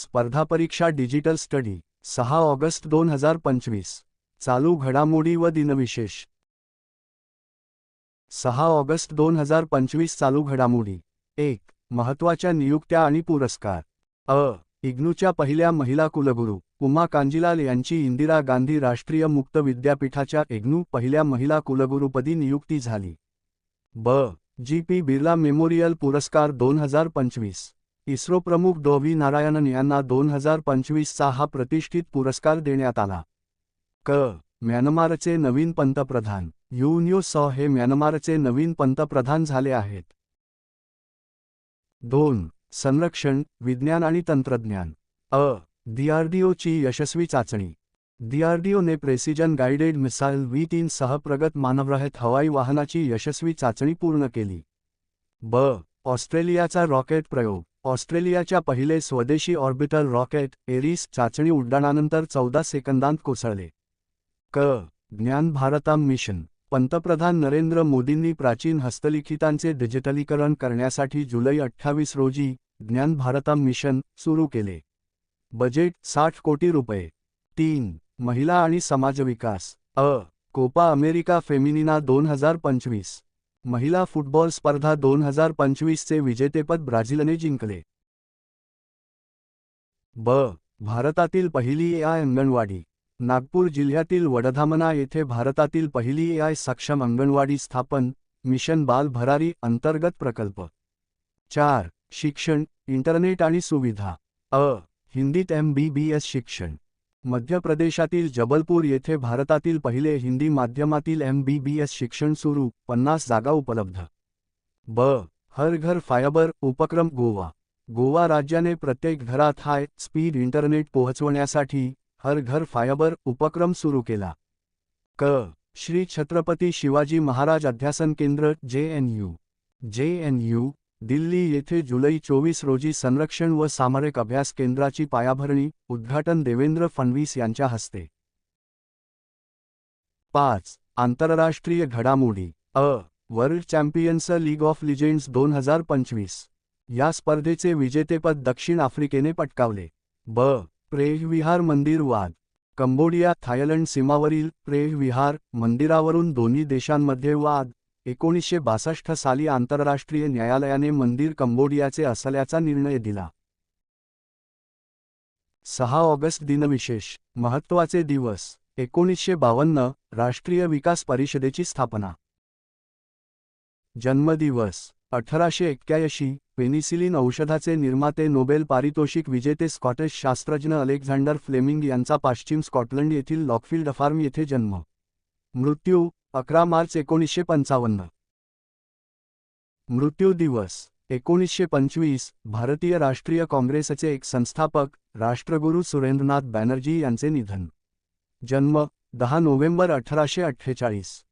स्पर्धा परीक्षा digital study सहा ऑगस्ट दोन हजार पंचवीस. चालू घडामोडी व दिनविशेष. सहा ऑगस्ट दोन हजार पंचवीस चालू घडामोडी. एक महत्त्वाच्या नियुक्त्या आणि पुरस्कार. अ इग्नूच्या पहिल्या महिला कुलगुरू उमा कांजीलाल यांची इंदिरा गांधी राष्ट्रीय मुक्त विद्यापीठाच्या इग्नू पहिल्या महिला कुलगुरूपदी नियुक्ती झाली. ब जी पी बिर्ला मेमोरियल पुरस्कार दोन हजार पंचवीस. इस्रो प्रमुख डो व्ही नारायणन यांना दोन हजार पंचवीसचा हा प्रतिष्ठित पुरस्कार देण्यात आला. क. म्यानमारचे नवीन पंतप्रधान. युन्यो सॉ हे म्यानमारचे नवीन पंतप्रधान झाले आहेत. दोन. संरक्षण विज्ञान आणि तंत्रज्ञान. अ. डीआरडीओची यशस्वी चाचणी. डीआरडीओने प्रेसिजन गाइडेड मिसाईल व्ही तीन सह प्रगत मानवरहित हवाई वाहनाची यशस्वी चाचणी पूर्ण केली. ब. ऑस्ट्रेलियाचा रॉकेट प्रयोग. ऑस्ट्रेलियाच्या पहिले स्वदेशी ऑर्बिटल रॉकेट एरिस चाचणी उड्डाणानंतर चौदा सेकंदांत कोसळले. क. ज्ञान भारताम मिशन. पंतप्रधान नरेंद्र मोदींनी प्राचीन हस्तलिखितांचे डिजिटलीकरण करण्यासाठी जुलै अठ्ठावीस रोजी ज्ञान भारताम मिशन सुरू केले. बजेट साठ कोटी रुपये. तीन. महिला आणि समाजविकास अ. कोपा अमेरिका फेमिनिना दोन हजार पंचवीस. महिला फुटबॉल स्पर्धा दोन हजार पंचवीसचे विजेतेपद ब्राझीलने जिंकले. ब. भारतातील पहिली एआय अंगणवाडी नागपूर जिल्ह्यातील वडधामना येथे भारतातील पहिली एआय सक्षम अंगणवाडी स्थापन मिशन बाल भरारी अंतर्गत प्रकल्प. चार. शिक्षण इंटरनेट आणि सुविधा. अ. हिंदीत एम बी बी एस शिक्षण. मध्य प्रदेशातील जबलपूर येथे भारतातील पहिले हिंदी माध्यमातील एम बी बी एस शिक्षण सुरू पन्नास जागा उपलब्ध. ब. हर घर फायबर उपक्रम गोवा. गोवा राज्याने प्रत्येक घरात हाय स्पीड इंटरनेट पोहोचवण्यासाठी हर घर फायबर उपक्रम सुरू केला. क. श्री छत्रपती शिवाजी महाराज अध्यासन केंद्र J N U. J N U. Delhi येथे जुलै चोवीस रोजी संरक्षण व सामरिक अभ्यास केंद्राची पायाभरणी उद्घाटन देवेंद्र फडणवीस यांच्या हस्ते. पाच आंतरराष्ट्रीय घडामोडी अ world champions league of legends दोन हजार पंचवीस. या स्पर्धेचे विजेतेपद दक्षिण आफ्रिकेने पटकावले. ब प्रेहविहार मंदिर वाद. कंबोडिया थायलंड सीमावरील प्रेहविहार मंदिरावरून दोन्ही देशांमध्ये वाद. एकोणीसशे बासष्ट साली आंतरराष्ट्रीय न्यायालयाने मंदिर कंबोडियाचे असल्याचा निर्णय दिला. सहा ऑगस्ट दिनविशेष महत्त्वाचे दिवस एकोणीसशे बावन्न राष्ट्रीय विकास परिषदेची स्थापना. जन्मदिवस अठराशे एक्क्याऐंशी पेनिसिलिन औषधाचे निर्माते नोबेल पारितोषिक विजेते स्कॉटिश शास्त्रज्ञ अलेक्झांडर फ्लेमिंग यांचा पश्चिम स्कॉटलंड येथील लॉकफिल्ड फार्म येथे जन्म. मृत्यू अकरा मार्च एकोणीसशे पंचावन्न. मृत्यू दिवस एकोणीसशे पंचवीस भारतीय राष्ट्रीय काँग्रेसचे एक संस्थापक राष्ट्रगुरू सुरेंद्रनाथ बॅनर्जी यांचे निधन. जन्म दहा नोव्हेंबर अठराशे अठ्ठेचाळीस.